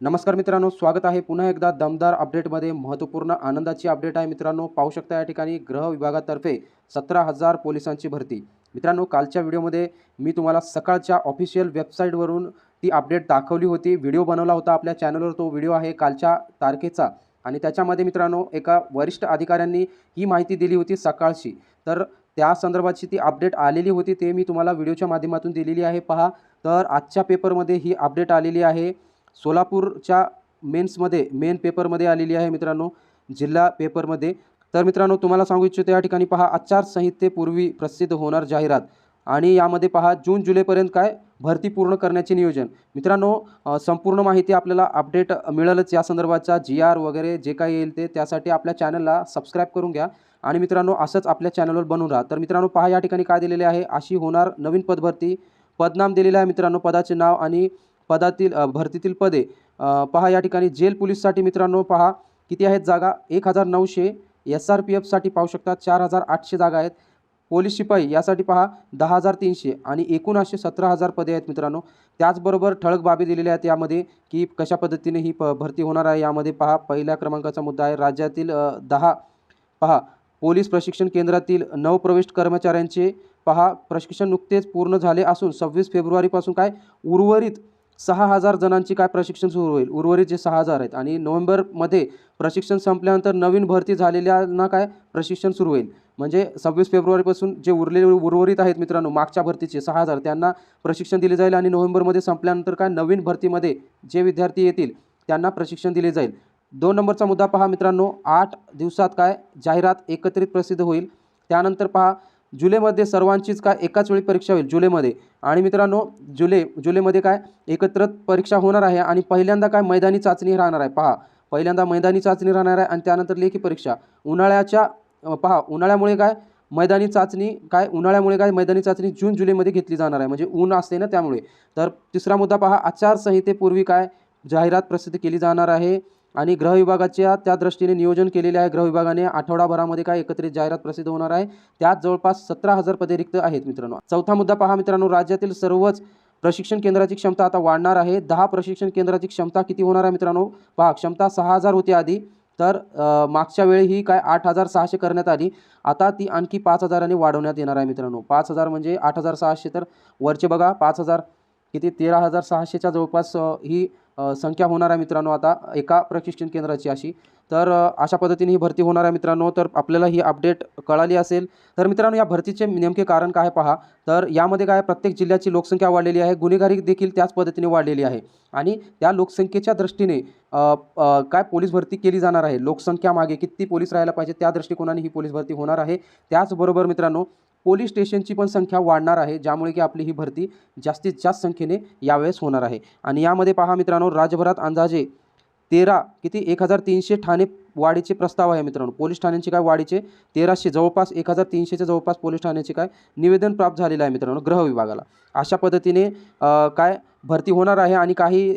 नमस्कार मित्रांनो स्वागत आहे पुन्हा एकदा दमदार अपडेटमध्ये. महत्त्वपूर्ण आनंदाची अपडेट आहे मित्रांनो. पाहू शकता या ठिकाणी गृह विभागातर्फे सतरा हजार पोलिसांची भरती. मित्रांनो कालच्या व्हिडिओमध्ये मी तुम्हाला सकाळच्या ऑफिशियल वेबसाईटवरून ती अपडेट दाखवली होती. व्हिडिओ बनवला होता आपल्या चॅनलवर तो व्हिडिओ आहे कालच्या तारखेचा. आणि त्याच्यामध्ये मित्रांनो एका वरिष्ठ अधिकाऱ्यांनी ही माहिती दिली होती सकाळची. तर त्या संदर्भाची ती अपडेट आलेली होती ते मी तुम्हाला व्हिडिओच्या माध्यमातून दिलेली आहे. पहा तर आजच्या पेपरमध्ये ही अपडेट आलेली आहे. सोलापूरच्या मेन्समध्ये मेन पेपरमध्ये आलेली आहे मित्रांनो जिल्हा पेपरमध्ये. तर मित्रांनो तुम्हाला सांगू इच्छितो या ठिकाणी पहा आचारसंहितेपूर्वी प्रसिद्ध होणार जाहिरात. आणि यामध्ये पहा जून जुलैपर्यंत काय? भरती पूर्ण करण्याचे नियोजन. मित्रांनो संपूर्ण माहिती आपल्याला अपडेट मिळेलच या संदर्भाचा. जी आर वगैरे जे काही येईल ते त्यासाठी आपल्या चॅनलला सबस्क्राईब करून घ्या. आणि मित्रांनो असंच आपल्या चॅनलवर बनवून राहा. तर मित्रांनो पहा या ठिकाणी काय दिलेले आहे? अशी होणार नवीन पदभरती. पदनाम दिलेलं आहे मित्रांनो पदाचे नाव आणि पदातील भरतीतील पदे. पहा या ठिकाणी जेल पोलीससाठी मित्रांनो पहा किती आहेत जागा? एक हजार नऊशे एस आर पी एफसाठी पाहू शकता चार हजार आठशे जागा आहेत. पोलीस शिपाई यासाठी पहा दहा हजार तीनशे आणि एकूण असे सतरा हजार पदे आहेत मित्रांनो. त्याचबरोबर ठळक बाबी दिलेल्या आहेत यामध्ये की कशा पद्धतीने ही प भरती होणार आहे यामध्ये पहा पहिल्या क्रमांकाचा मुद्दा आहे राज्यातील दहा पहा पोलीस प्रशिक्षण केंद्रातील नवप्रविष्ट कर्मचाऱ्यांचे पहा प्रशिक्षण नुकतेच पूर्ण झाले असून सव्वीस फेब्रुवारीपासून काय? उर्वरित सहा हजार जणांची काय प्रशिक्षण सुरू होईल? उर्वरित जे सहा हजार आहेत. आणि नोव्हेंबरमध्ये प्रशिक्षण संपल्यानंतर नवीन भरती झालेल्यांना काय प्रशिक्षण सुरू होईल? म्हणजे सव्वीस फेब्रुवारीपासून जे उरलेले उर्वरित आहेत मित्रांनो मागच्या भरतीचे सहा हजार त्यांना प्रशिक्षण दिले जाईल आणि नोव्हेंबरमध्ये संपल्यानंतर काय नवीन भरतीमध्ये जे विद्यार्थी येतील त्यांना प्रशिक्षण दिले जाईल. दोन नंबरचा मुद्दा पहा मित्रांनो आठ दिवसात काय जाहिरात एकत्रित प्रसिद्ध होईल? त्यानंतर पहा जुलैमध्ये सर्वांचीच काय एकाच वेळी परीक्षा होईल? जुलैमध्ये. आणि मित्रांनो जुलै जुलैमध्ये काय? एकत्र परीक्षा होणार आहे आणि पहिल्यांदा काय? मैदानी चाचणी राहणार आहे. पहा पहिल्यांदा मैदानी चाचणी राहणार आहे आणि त्यानंतर लेखी परीक्षा. उन्हाळ्याच्या पहा उन्हाळ्यामुळे काय? मैदानी चाचणी काय? उन्हाळ्यामुळे काय? मैदानी चाचणी जून जुलैमध्ये घेतली जाणार आहे. म्हणजे ऊन असते ना त्यामुळे. तर तिसरा मुद्दा पहा आचारसंहितेपूर्वी काय? जाहिरात प्रसिद्ध केली जाणार आहे. आणि गृह विभागाच्या त्या दृष्टीने नियोजन केलेले आहे. गृह विभागाने आठवडाभरामध्ये काय एकत्रित जाहिरात प्रसिद्ध होणार आहे? त्यात जवळपास सतरा हजार पदे रिक्त आहेत मित्रांनो. चौथा मुद्दा पहा मित्रांनो. राज्यातील सर्वच प्रशिक्षण केंद्राची क्षमता आता वाढणार आहे. दहा प्रशिक्षण केंद्राची क्षमता किती होणार आहे मित्रांनो? पहा क्षमता सहा हजार होती आधी. तर मागच्या वेळी ही काय आठ हजार सहाशे करण्यात आली. आता ती आणखी पाच हजाराने वाढवण्यात येणार आहे मित्रांनो. पाच हजार म्हणजे आठ हजार सहाशे तर वरचे बघा. पाच हजार किती? तेरा हजार सहाशेच्या जवळपास ही संख्या होणार आहे मित्रांनो आता एका प्रशिक्षण केंद्राची अशी. तर अशा पद्धतीने ही भरती होणार आहे मित्रांनो. तर आपल्याला ही अपडेट कळाली असेल. तर मित्रांनो या भरतीचे नेमके कारण काय पहा. तर यामध्ये काय प्रत्येक जिल्ह्याची लोकसंख्या वाढलेली आहे. गुन्हेगारी देखील त्याच पद्धतीने वाढलेली आहे. आणि त्या लोकसंख्येच्या दृष्टीने काय पोलीस भरती केली जाणार आहे? लोकसंख्या मागे किती पोलीस राहायला पाहिजे? त्या दृष्टिकोनाने ही पोलीस भरती होणार आहे. त्याचबरोबर मित्रांनो पोलीस स्टेशनची पण संख्या वाढणार आहे ज्यामुळे की आपली ही भरती जास्तीत जास्त संख्येने यावेळेस होणार आहे. आणि यामध्ये पहा मित्रांनो राज्यभरात अंदाजे तेरा किती? एक हजार तीनशे ठाणे वाढीचे प्रस्ताव आहे मित्रांनो. पोलीस ठाण्यांचे काय वाढीचे? तेराशे जवळपास एक हजार तीनशेच्या जवळपास पोलीस ठाण्याचे काय निवेदन प्राप्त झालेलं आहे मित्रांनो गृह विभागाला. अशा पद्धतीने काय भरती होणार आहे आणि काही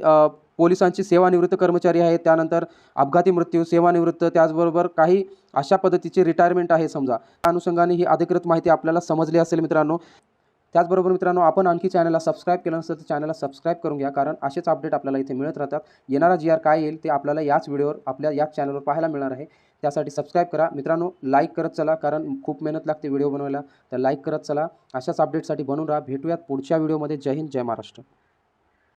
पोलिसांची सेवानिवृत्त कर्मचारी आहेत. त्यानंतर अपघाती मृत्यू सेवानिवृत्त त्याचबरोबर काही अशा पद्धतीचे रिटायरमेंट आहे समजा. त्या अनुषंगाने ही अधिकृत माहिती आपल्याला समजली असेल मित्रांनो. त्याचबरोबर मित्रांनो आपण आणखी चॅनलला सबस्क्राईब केलं नसेल तर चॅनलला सबस्क्राईब करून घ्या. कारण असेच अपडेट आपल्याला इथे मिळत राहतात. येणारा जी आर काय येईल ते आपल्याला याच व्हिडिओवर आपल्या याच चॅनलवर पाहायला मिळणार आहे. त्यासाठी सबस्क्राईब करा. मित्रांनो लाईक करत चला. कारण खूप मेहनत लागते व्हिडिओ बनवायला. तर लाईक करत चला. अशाच अपडेटसाठी बनवून राहा. भेटूयात पुढच्या व्हिडिओमध्ये जय हिंद जय महाराष्ट्र.